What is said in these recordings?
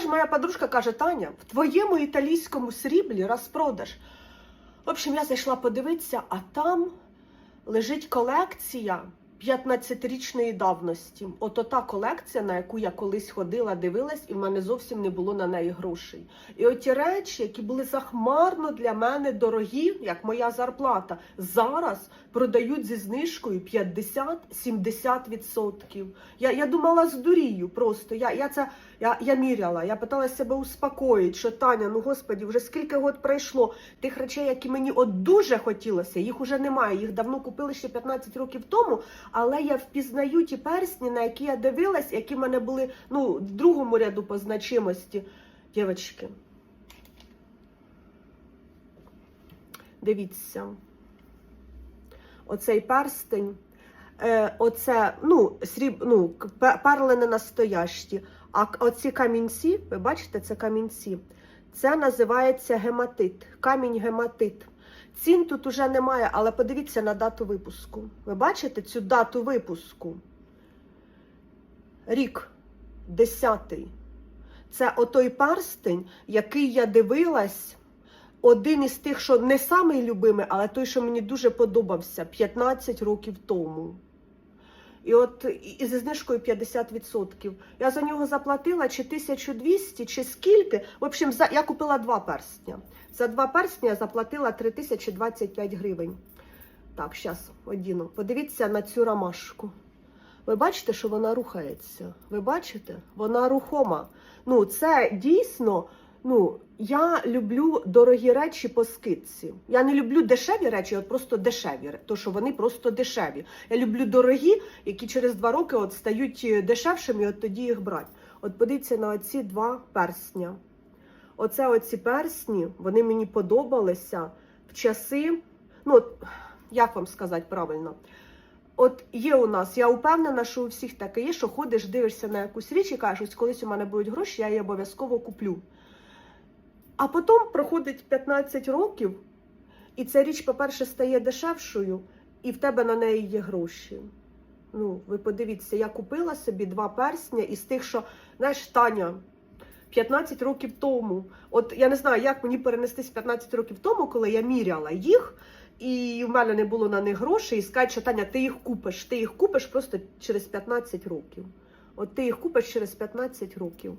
Знаєш, моя подружка каже: Таня, в твоєму італійському сріблі розпродаж. В общем, я зайшла подивитися, а там лежить колекція 15-річної давності. Ото та колекція, на яку я колись ходила, дивилась, і в мене зовсім не було на неї грошей. І оті речі, які були захмарно для мене дорогі, як моя зарплата, зараз продають зі знижкою 50-70%. Я, я думала, здурію просто. Я, я це я, я міряла, я питала себе успокоїти, що Таня, ну господі, вже скільки год пройшло тих речей, які мені от дуже хотілося, їх уже немає. Їх давно купили ще 15 років тому. Але я впізнаю ті персні, на які я дивилась, які в мене були ну, в другому ряду по значимості. Дівчатки. Дивіться. Оцей перстень. Е, оце, ну, сріб, ну, перли настоящі. А оці камінці, ви бачите, це камінці. Це називається гематит, камінь гематит. Цін тут уже немає, але подивіться на дату випуску. Ви бачите цю дату випуску? Рік 10. Це отой перстень, який я дивилась. Один із тих, що не самий любимий, але той, що мені дуже подобався 15 років тому. І от і- зі знижкою 50%. Я за нього заплатила чи 1200, чи скільки. В общем, за, я купила два перстня. За два перстня я заплатила 3025 гривень. Так, зараз одіну. Подивіться на цю ромашку. Ви бачите, що вона рухається? Ви бачите? Вона рухома. Ну, це дійсно. Ну, я люблю дорогі речі по скидці. Я не люблю дешеві речі, от просто дешеві, то що вони просто дешеві. Я люблю дорогі, які через два роки от стають е, дешевшими, і от тоді їх брати. От подивіться на оці два персня. Оце оці персні, вони мені подобалися в часи. Ну, от, як вам сказати правильно? От є у нас, я впевнена, що у всіх таке є, що ходиш, дивишся на якусь річ і кажеш, ось колись у мене будуть гроші, я її обов'язково куплю. А потім проходить 15 років, і ця річ, по-перше, стає дешевшою, і в тебе на неї є гроші. Ну, ви подивіться, я купила собі два персня із тих, що, знаєш, Таня, 15 років тому. От я не знаю, як мені перенестись 15 років тому, коли я міряла їх, і в мене не було на них грошей, і сказати, що Таня, ти їх купиш, ти їх купиш просто через 15 років. От ти їх купиш через 15 років.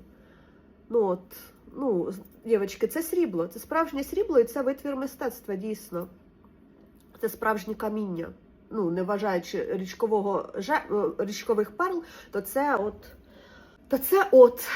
Ну от, ну, дівчатки, це срібло, це справжнє срібло, і це витвір мистецтва, дійсно. Це справжнє каміння. Ну, не вважаючи річкового, е, річкових перл, то це от. То це от.